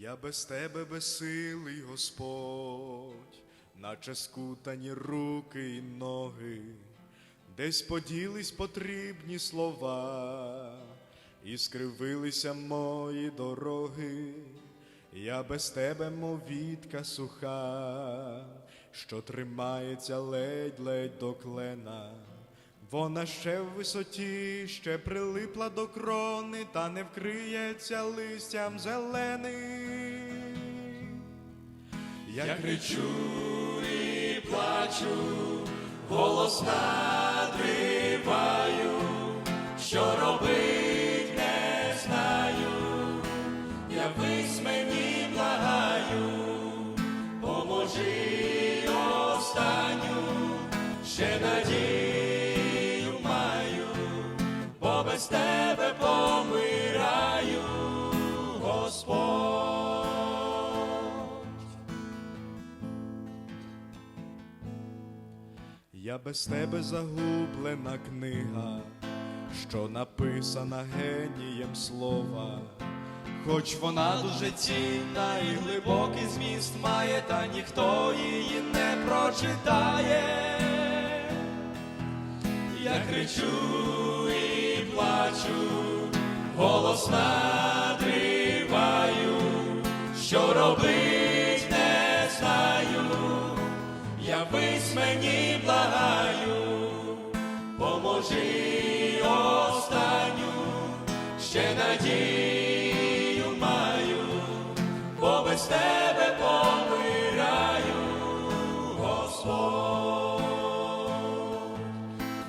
Я без тебе безсилий, Господь, наче скутані руки і ноги, десь поділись потрібні слова, і скривилися мої дороги. Я без тебе, мов вітка суха, що тримається ледь-ледь до клена. Вона ще в висоті, ще прилипла до крони, та не вкриється листям зеленим. Я кричу і плачу, голос без тебе помираю, Господь. Я без тебе загублена книга, що написана генієм слова. Хоч вона дуже цінна і глибокий зміст має, та ніхто її не прочитає. Я кричу голос надриваю, що робить не знаю, явись мені благаю, поможи останню, ще надію маю, бо без тебе помираю, Господь.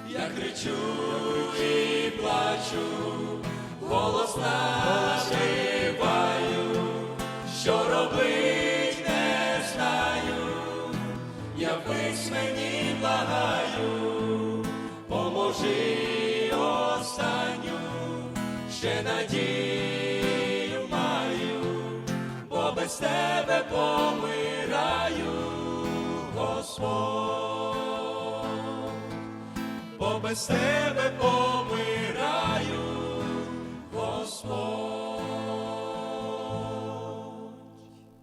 Я кричу і плачу, голос називаю, що робить не знаю, явись мені благаю, поможи останню, ще надію маю, бо без тебе помираю, Господь. Бо без тебе помираю, Господь.